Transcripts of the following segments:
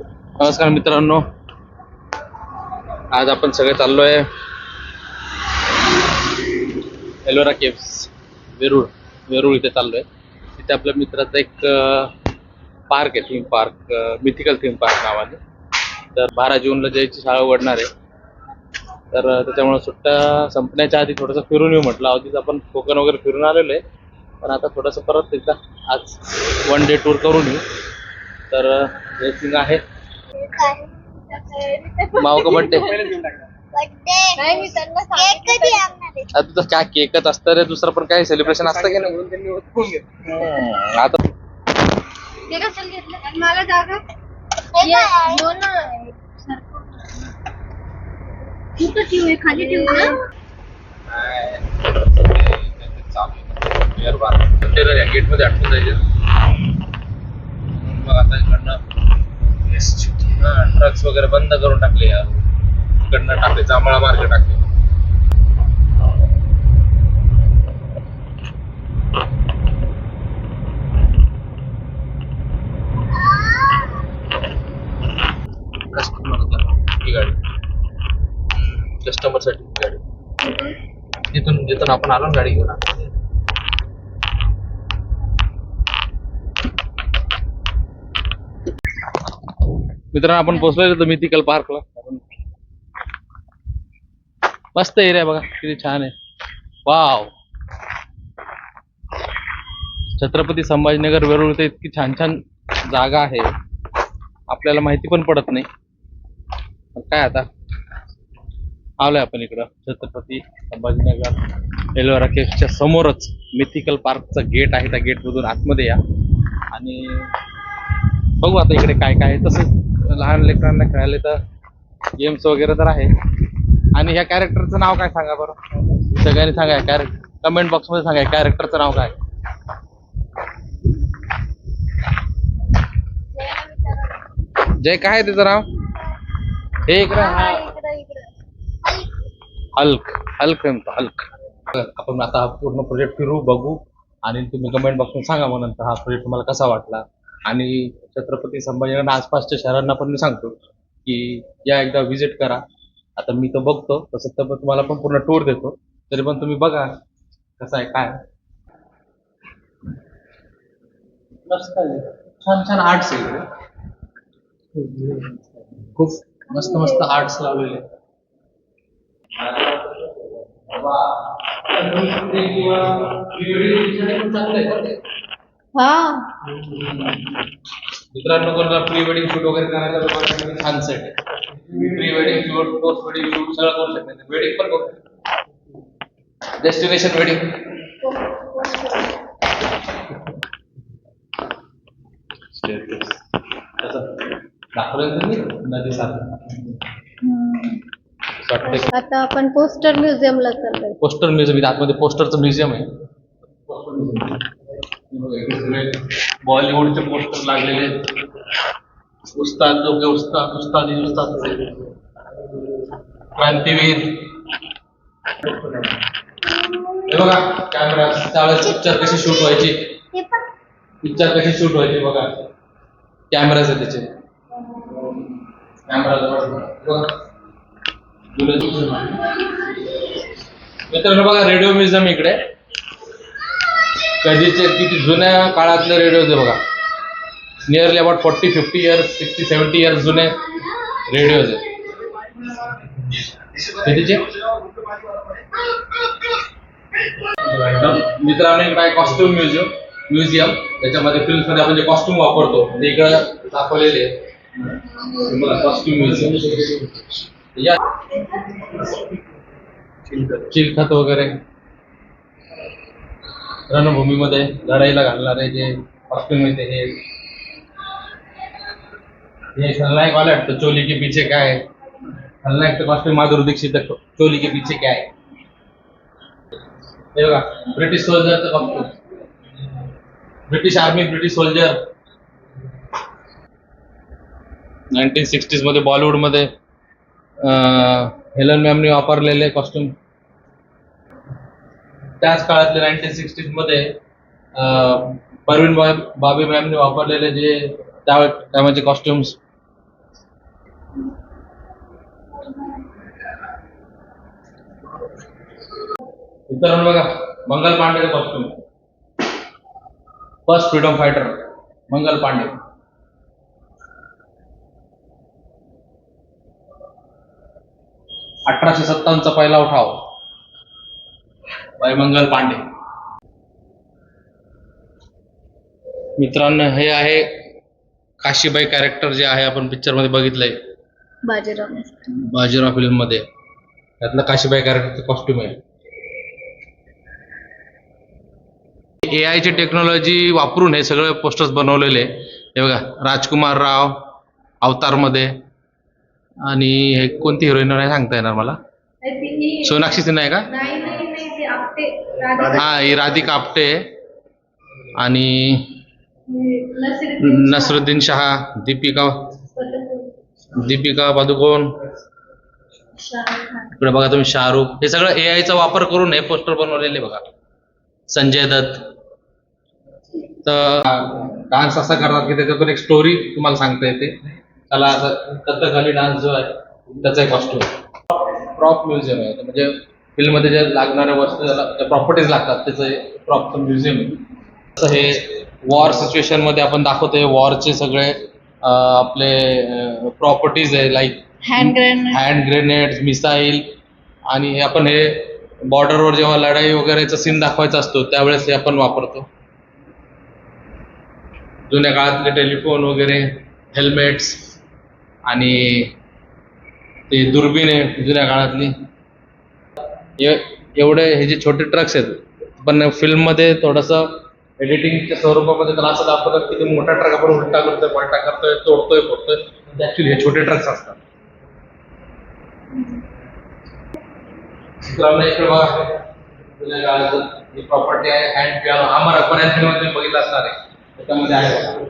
नमस्कार मित्रांनो. आज आपण सगळे चाललोय एलोरा केव्स वेरूळ वेरूळ इथे चाललोय. तिथे आपल्या मित्राचा एक पार्क आहे theme park mythical theme park नावाने तर बारा जूनला जायची शाळा उघडणार आहे. तर त्याच्यामुळे सुट्ट्या संपण्याच्या आधी थोडंसं फिरून येऊ म्हटलं. आधीच आपण कोकण वगैरे फिरून आलेलो आहे. पण आता थोडंसं परत एकदा आज वन डे टूर करून येऊ. तर रेसिंग आहे. माव का बड्डे. नाही मी त्यांना कधी आणणार आहे आता तुझं काय केकच असतं रे? दुसरं पण काय सेलिब्रेशन असतं की नाही? आता मला जागा? खाली ठेवू ना. गेटमध्ये अटकून जायचे. आता इकडनं ट्रक्स वगैरे बंद करून टाकले यार. इकडनं टाकले जांभळा मार्ग टाकले. कस्टमर ही गाडी. कस्टमरसाठी ही गाडी. तिथून जिथून आपण आलो ना गाडी घेऊन. मित्रांनो आपण पोहोचलोय तर मिथिकल पार्कला. मस्त एरिया बघा किती छान आहे. वाव. छत्रपती संभाजीनगर वेरूळ ते इतकी छान छान जागा आहे. आपल्याला माहिती पण पडत नाही. काय आता? आलोय आपण इकडं छत्रपती संभाजीनगर एलोरा केव्सच्या समोरच. मिथिकल पार्कचा गेट आहे त्या गेटमधून आतमध्ये या. आणि बघू आता इकडे काय काय आहे. तसं लहान लेकरांना खेळायला तर गेम्स वगैरे तर आहे. आणि ह्या कॅरेक्टरचं नाव काय सांगा बरं? सगळ्यांनी सांगा कॅरेक्टर कमेंट बॉक्समध्ये सांगा कॅरेक्टरचं नाव काय? जय काय आहे त्याचं नाव? हे इकडं. हा हल्क हल्क हल्क. आपण आता हा पूर्ण प्रोजेक्ट फिरू बघू. आणि तुम्ही कमेंट बॉक्समध्ये सांगा मग नंतर हा प्रोजेक्ट तुम्हाला कसा वाटला. आणि छत्रपती संभाजीनगर आसपासच्या शहरांना पण मी सांगतो की या एकदा व्हिजिट करा. आता मी तर बघतो तसं तर मग तुम्हाला पण पूर्ण टूर देतो. तरी पण तुम्ही बघा कसं आहे काय मस्त आहे. छान छान आर्ट्स आहे इकडे. खूप मस्त मस्त आर्ट्स लावलेले आहेत. हा. मित्रांनो कोणाला प्री वेडिंग शूट वगैरे करायचं लोकांसाठी छान सेट आहे pre wedding shoot post wedding shoot सगळं करू शकते. वेडिंग पण करू डेस्टिनेशन वेडिंग आता आपण पोस्टर म्युझियमला चाललोय. पोस्टर म्युझियम आतमध्ये पोस्टरचं म्युझियम आहे. बॉलिवूडचे पोस्टर लागलेले. उस्ताद दोघे उस्ताद उस्तादी उस्ताद. क्रांतीवीर. हे बघा कॅमेरा त्यावेळेस पिक्चर कशी शूट व्हायची? पिक्चर कशी शूट व्हायची बघा. कॅमेराज आहे त्याचे. कॅमेरा मित्रांनो बघा रेडिओ म्युझियम इकडे. कधीचे किती जुन्या काळातले रेडिओ होते बघा. Nearly about forty fifty years sixty seventy years जुने रेडिओज आहे कधीचे? मित्रांनो इकडे कॉस्ट्युम म्युझियम म्युझियम त्याच्यामध्ये फिल्ममध्ये आपण जे कॉस्ट्युम वापरतो ते इकडं दाखवलेले कॉस्ट्युम म्युझियम या. चिलखत वगैरे. रणभूमीमध्ये लढाईला घालणारे जे कॉस्ट्युम येते हे हे खलनायक वाला वाटतं. चोली के पीछे काय? है तर कॉस्ट्युम माधुरी दीक्षित चोली के पीछे काय? है हे बघा British सोल्जरचं costume British army British soldier nineteen सिक्स्टीजमध्ये मध्ये बॉलिवूडमध्ये हेलन मॅमने वापरलेले कॉस्ट्युम त्याच काळातले नाईन्टीन सिक्स्टीजमध्ये परवीन बाबी मॅमने वापरलेले जे त्या त्यामध्ये कॉस्ट्युम्स इतर बघा Mangal Pandey costume first freedom fighter Mangal Pandey. अठराशे सत्तावन्नचा पहिला उठाव. बाय मंगल पांडे. मित्रांनो हे आहे काशीबाई कॅरेक्टर जे आहे आपण पिक्चरमध्ये बघितलंय. बाजीराव बाजीराव फिल्ममध्ये. त्यातलं काशीबाई कॅरेक्टरचं कॉस्ट्युम आहे. ए आयची टेक्नॉलॉजी वापरून हे सगळे पोस्टर्स बनवलेले. हे बघा राजकुमार राव अवतारमध्ये आणि हे कोणती हिरोईन नाही सांगता येणार मला? सोनाक्षी सिन्हा आहे का? हा ही राधिका आपटे आणि नसिरुद्दीन शहा. दीपिका दीपिका पादुकोण. इकडे बघा तुम्ही शाहरुख. हे सगळं ए आयचा वापर करून हे पोस्टर बनवलेले बघा. संजय दत्त. तर डान्स असा करतात की त्याच्यातून एक स्टोरी तुम्हाला सांगता येते. त्याला असं कथकली डान्स जो आहे त्याचा एक कॉस्ट्युम प्रॉप म्युझियम आहे. म्हणजे film मध्ये जे लागणाऱ्या वस्तू ज्या प्रॉपर्टीज लागतात त्याचं प्रॉप म्युझियम तर हे वॉर सिच्युएशनमध्ये आपण दाखवतोय. वॉरचे सगळे आपले प्रॉपर्टीज आहे like hand grenade hand grenade missile आणि हे आपण हे बॉर्डरवर जेव्हा लढाई वगैरेचा सीन दाखवायचा असतो त्यावेळेस हे आपण वापरतो. जुन्या काळातले टेलिफोन वगैरे हेल्मेट्स आणि ते दुर्बीण आहे जुन्या काळातली. ए- एवढे हे जे छोटे ट्रक्स आहेत पण फिल्ममध्ये थोडंसं एडिटिंगच्या स्वरूपामध्ये त्याला असं दाखवतात की ते मोठा ट्रक आपण उलटा करतोय पलटा करतोय तोडतोय फोडतोय. ॲक्च्युली हे छोटे ट्रक्स असतात. इकडे ही प्रॉपर्टी आहे हँड पियानो आम्हाला बऱ्याच फिल्ममध्ये बघितलं असणार आहे. त्याच्यामध्ये आहे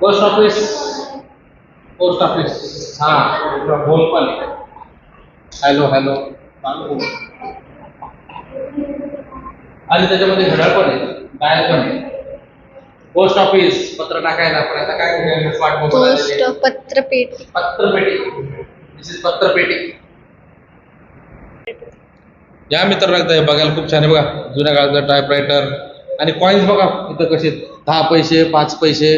पोस्ट ऑफिस पोस्ट ऑफिस हा फोन पण हॅलो हॅलो आणि त्याच्यामध्ये घड्याळ पण आहे डायल पण आहे. पोस्ट ऑफिस पत्र टाकायला पण आता काय पत्रपेटी. पत्रपेटी. दिस इज पत्रपेटी. या मित्रांनो एकदा हे बघायला खूप छान आहे बघा. जुन्या काळाचं टायपरायटर आणि कॉईन्स बघा इथं कसे दहा पैसे पाच पैसे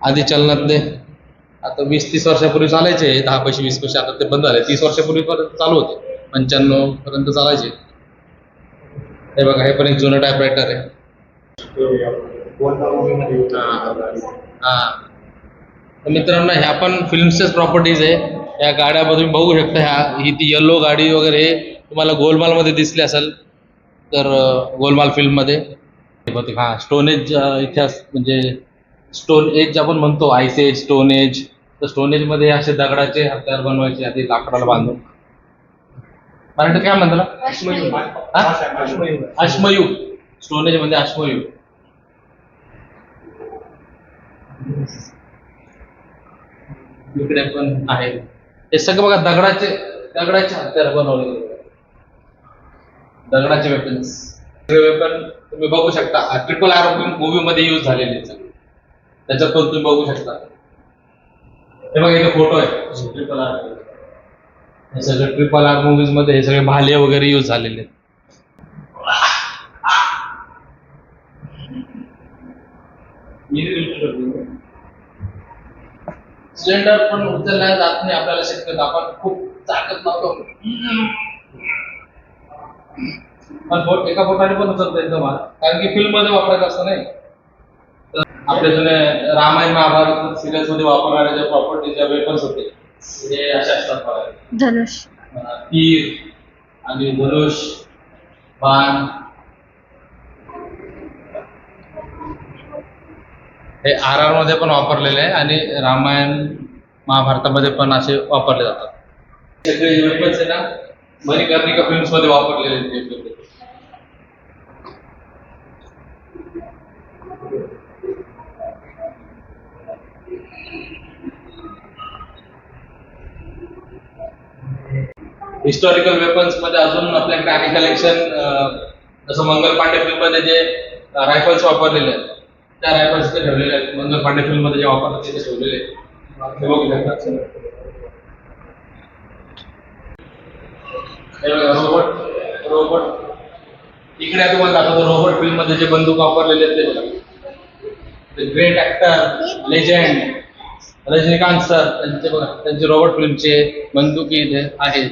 आधी चलनातले. आता वीस तीस वर्षापूर्वी चालायचे दहा पैसे वीस पैसे आता ते बंद झाले. तीस वर्षापूर्वी पर्यंत चालू होते. पंच्याण्णव पर्यंत चालायचे. हे बघा हे पण एक जुनं टायपरायटर आहे. हा. मित्रांनो ह्या पण फिल्मचेच प्रॉपर्टीज आहे. या गाड्या तुम्ही बघू शकता. ह्या ही ती येल्लो गाडी वगैरे तुम्हाला गोलमालमध्ये दिसली असेल तर गोलमाल फिल्ममध्ये हां हा स्टोन एज इतिहास म्हणजे स्टोन एज आपण म्हणतो आयस एज स्टोन एज तर स्टोन एजमध्ये असे दगडाचे हत्यार बनवायचे आधी लाकडाला बांधून. मराठीत काय म्हणतात अश्मयुग. अश्मयुग. स्टोन एजमध्ये अश्मयुग. इकडे पण आहे. हे सगळं बघा दगडाचे दगडाचे हत्यार बनवलेले दगडाचे वेपन्स वेपन तुम्ही बघू शकता. ट्रिपल आर मूवी मध्ये यूज झालेले त्याच्यात पण तुम्ही बघू शकता. हे बघा इथे फोटो आहे. ट्रिपल आर हे सगळे ट्रिपल आर मूवीजमध्ये हे सगळे भाले वगैरे यूज झालेले आहेत. सिलेंडर पण उचलल्या जात नाही आपल्याला शक्यतो आपण खूप ताकद लावतो पण बोट एका बोटाने पण उचलता येतं मला. कारण की फिल्ममध्ये वापरायचं असतं नाही. तर आपले जुने रामायण महाभारत सिरियल्समध्ये वापरणारे ज्या प्रॉपर्टी ज्या वेपन्स होते हे असे असतात बघा. धनुष. अं, तीर आणि धनुष बाण. हे आर आरमध्ये पण वापरलेले आहे आणि रामायण महाभारतामध्ये पण असे वापरले जातात. सगळे वेपन्स आहे ना? मणिकर्णिका फिल्म्समध्ये वापरलेले आहेत वेगवेगळे. हिस्टॉरिकल वेपन्समध्ये अजून आपल्याकडे आणि कलेक्शन जसं मंगल पांडे फिल्ममध्ये जे रायफल्स वापरलेले आहेत त्या रायफल्स ते ठेवलेले आहेत. मंगल पांडे फिल्ममध्ये जे वापरतात ते ठेवलेले हे बघू शकता. रोबोट रोबोट इकडे तुम्हाला दाखवतो रोबोट फिल्ममध्ये जे बंदूक वापरलेले आहेत ते बघा. Great actor legend Rajinikanth sir त्यांचे बघा त्यांचे रोबोट फिल्मचे बंदुकी इथे आहेत.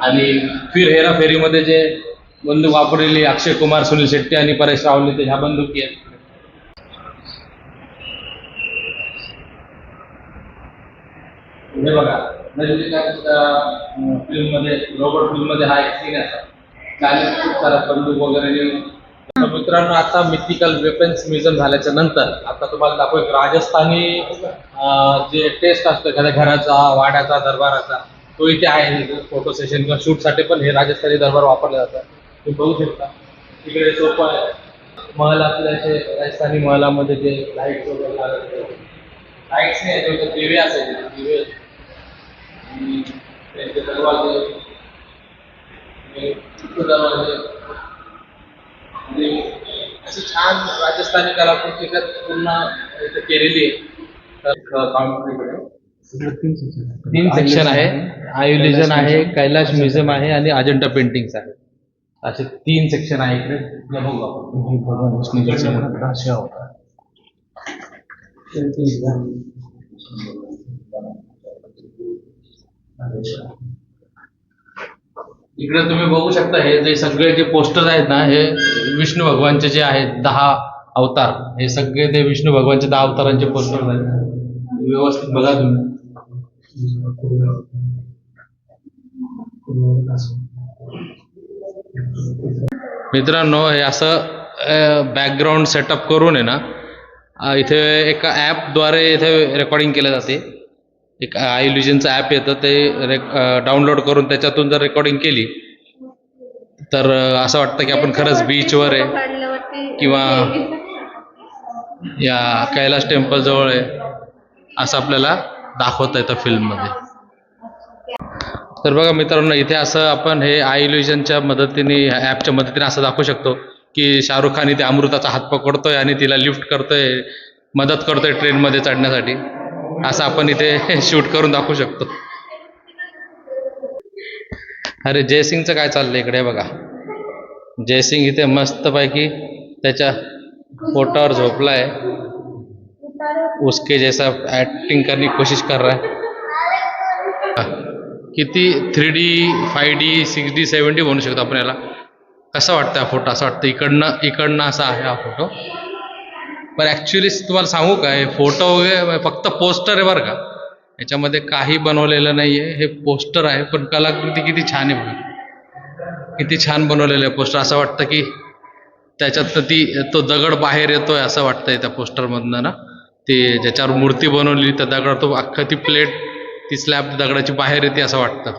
आणि फिर हेरा फेरीमध्ये जे बंदूक वापरलेली अक्षय कुमार सुनील शेट्टी आणि परेश रावले ते ह्या बंदुकी आहेत हे बघा फिल्ममध्ये फिल्ममध्ये रोबोट फिल्ममध्ये हा एक सीन असा चालेल खूप सारा बंदूक वगैरे नेऊन. मित्रांनो आता मिथिकल वेपन्स म्युझियम झाल्याच्यानंतर आता तुम्हाला दाखवू एक राजस्थानी जे टेस्ट असतो एखाद्या घराचा वाड्याचा दरबाराचा तो इथे आहे फोटो सेशन किंवा शूटसाठी पण हे राजस्थानी दरबार वापरले जातात. तुम्ही बघू शकता. तिकडे सोपं आहे. महल असे राजस्थानी महलामध्ये जे लाइट वगैरे लाईट्स नाही त्याच्यावर दिवे असायचे दिवे. आणि त्यांचे दरवाजे. दरवाजे. आणि अशी छान राजस्थानी कलाकृती पुन्हा पूर्ण इथे केलेली आहे. तर तीन सेक्शन आहे. आयुलिजन आहे कैलाश म्युझियम आहे आणि अजंठा पेंटिंग्स आहे. असे तीन सेक्शन आहे इकडे. भगवान विष्णूचा होता इकडे तुम्ही बघू शकता हे जे सगळे जे पोस्टर आहेत ना हे विष्णू भगवानचे जे आहेत दहा अवतार. हे सगळे ते विष्णू भगवानचे दहा अवतारांचे पोस्टर आहेत. व्यवस्थित बघा तुम्ही. मित्रांनो हे असं बॅकग्राऊंड सेटअप करून आहे ना इथे एका ॲपद्वारे इथे रेकॉर्डिंग केलं जाते. एक आयुलिजनचं ॲप येतं ते रेक डाउनलोड करून त्याच्यातून जर रेकॉर्डिंग केली तर असं वाटतं की आपण खरंच बीचवर आहे किंवा या कैलास टेम्पल जवळ आहे असं आपल्याला दाखवता येतं फिल्ममध्ये. तर बघा मित्रांनो इथे असं आपण हे आय इल्युजनच्या मदतीने ॲपच्या मदतीने असं दाखवू शकतो की शाहरुख खान इथे अमृताचा हात पकडतोय आणि तिला लिफ्ट करतोय मदत करतोय ट्रेनमध्ये चढण्यासाठी. असं आपण इथे शूट करून दाखवू शकतो. अरे जयसिंगचं काय चाललंय इकडे बघा. जयसिंग इथे मस्तपैकी त्याच्या पोटावर झोपला आहे उसके जैसा ऍक्टिंग करने की कोशिश कर रहा है। किती three D five D six D seven D बनवू शकतो आपण याला कसं वाटतं हा फोटो असं वाटतं इकडनं इकडनं असा आहे हा फोटो पण ॲक्च्युली तुम्हाला सांगू का हे फोटो वगैरे फक्त पोस्टर आहे बरं का. याच्यामध्ये काही बनवलेलं नाही आहे हे पोस्टर आहे पण कलाकृती किती छान आहे बघा. किती छान बनवलेलं आहे पोस्टर असं वाटतं की त्याच्यात ती तो दगड बाहेर येतोय असं वाटतंय त्या पोस्टरमधनं ना. ते ज्याच्यावर मूर्ती बनवली त्या दगड तो अख्खा ती प्लेट ती स्लॅब दगडाची बाहेर येते असं वाटतं.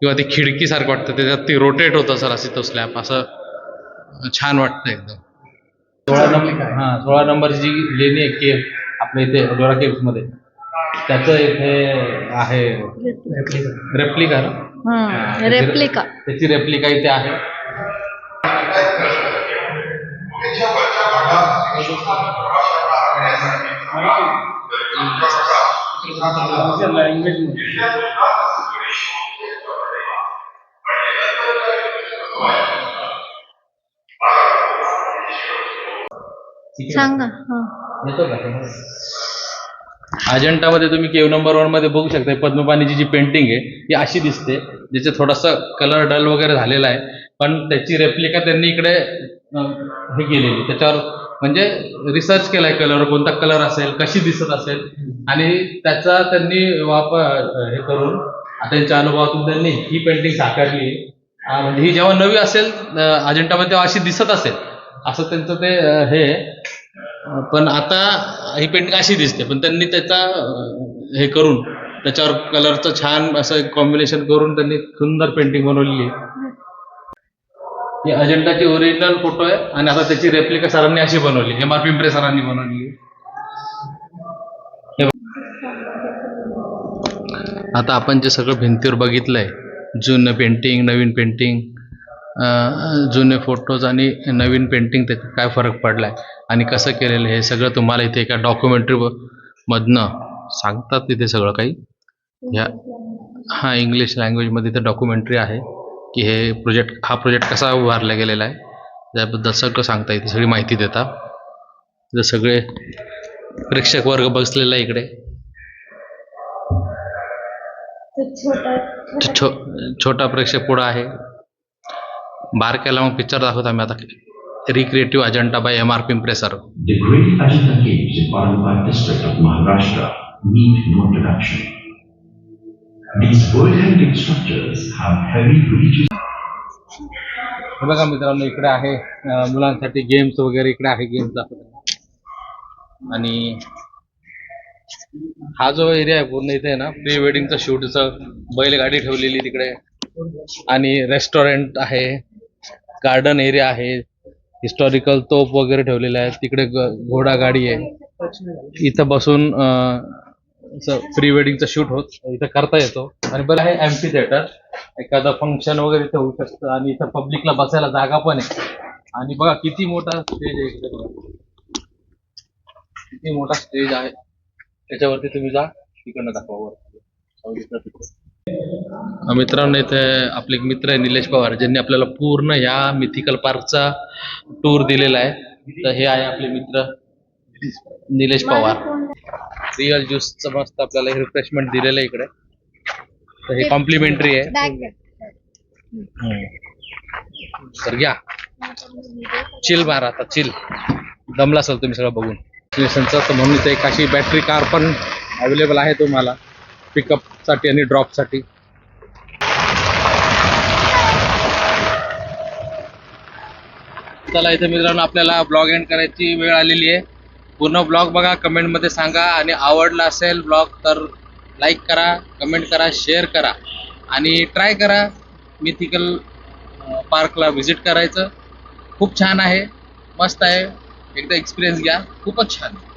किंवा ती खिडकीसारखं वाटतं त्याच्यात ती रोटेट होत असेल असे तो स्लॅब असं छान वाटतं एकदम. सोळा नंबर हां सोळा नंबरची जी लेणी आहे केव आपल्या इथे डोरा केव्समध्ये त्याचं इथे आहे. रेप्लिका ना? हम्म, रेप्लिका. त्याची रेप्लिका इथे आहे. येतो तुम्ही केव नंबर वनमध्ये बघू शकता पद्मपाणीची जी पेंटिंग आहे ती अशी दिसते ज्याचे थोडासा कलर डल वगैरे झालेला आहे पण त्याची रेप्लिका त्यांनी इकडे हे केलेली त्याच्यावर म्हणजे रिसर्च केलाय कलर कोणता कलर असेल कशी दिसत असेल. आणि त्याचा त्यांनी वापर हे करून त्यांच्या अनुभवातून त्यांनी ही पेंटिंग साकारली. म्हणजे ही जेव्हा नवी असेल अजिंठामध्ये तेव्हा अशी दिसत असेल. असं त्यांचं ते हे पण आता ही पेंटिंग अशी दिसते. पण त्यांनी त्याचा हे करून त्याच्यावर कलरचं छान असं कॉम्बिनेशन करून त्यांनी सुंदर पेंटिंग बनवलेली आहे. हे अजंठाची ओरिजिनल फोटो आहे आणि आता त्याची रेप्लिका सरांनी अशी बनवली. एम आर पिंपरे सरांनी बनवली आता आपण जे सगळं भिंतीवर बघितलंय जुनं पेंटिंग नवीन पेंटिंग जुने फोटोज आणि नवीन पेंटिंग त्याच्यात काय फरक पडलाय आणि कसं केलेलं आहे हे सगळं तुम्हाला इथे एका डॉक्युमेंटरी मधनं सांगतात तिथे सगळं काही. ह्या हा इंग्लिश लँग्वेजमध्ये इथे डॉक्युमेंटरी आहे. की हे प्रोजेक्ट हा प्रोजेक्ट कसा उभारला गेलेला आहे त्याबद्दल सगळं सांगता येते सगळी माहिती देतात इथं सगळे प्रेक्षक वर्ग बसलेला आहे इकडे. छोटा छो- छो छोटा प्रेक्षक पुढं आहे. बारक्याला मग पिक्चर दाखवतो आम्ही आता. Recreative Ajanta by M R P impressor The Great Ajanta Caves in Aurangabad district of Maharashtra need no introduction. These world structures have heavy religious बघा मित्रांनो इकडे आहे मुलांसाठी गेम्स वगैरे इकडे आहे गेम्स दाखवतो आणि हा जो एरिया आहे पूर्ण इथे ना प्री वेडिंगचं शूटचं बैलगाडी ठेवलेली तिकडे. आणि रेस्टॉरंट आहे गार्डन एरिया आहे हिस्टॉरिकल तोप वगैरे ठेवलेले आहे तिकडे घोडा गाडी आहे. इथं बसून प्री वेडिंगचं शूट होत इथं करता येतो. आणि बरं आहे एम्पी थिएटर एखादं फंक्शन वगैरे इथं होऊ शकतं. आणि इथं पब्लिकला बसायला जागा पण आहे. आणि बघा किती मोठा स्टेज आहे इकडे बघा. किती मोठा स्टेज आहे. त्याच्यावरती तुम्ही जा तिकडनं दाखवा वर. मित्रांनो इथे आपले एक मित्र आहे निलेश पवार. ज्यांनी आपल्याला पूर्ण ह्या मिथिकल पार्कचा टूर दिलेला आहे. तर हे आहे आपले मित्र निलेश पवार. रिअल ज्यूसचं मस्त आपल्याला रिफ्रेशमेंट दिलेलं आहे इकडे. तर हे कॉम्प्लिमेंटरी आहे. तर घ्या. चिल मारा आता चिल दमला असेल तुम्ही सगळं बघून. स्टेशनचं तर म्हणून इथे एक अशी बॅटरी कार पण अवेलेबल आहे तुम्हाला. पिकअपसाठी आणि ड्रॉपसाठी चला इथे मित्रांनो आपल्याला ब्लॉग एंड करायची वेळ आलेली आहे. पूर्ण ब्लॉग बघा कमेंटमध्ये सांगा. आणि आवडला असेल ब्लॉग तर लाईक करा कमेंट करा शेअर करा. आणि ट्राय करा. मिथिकल पार्कला व्हिजिट करायचं. खूप छान आहे. मस्त आहे. एकदा एक्सपिरियन्स घ्या. खूपच छान आहे.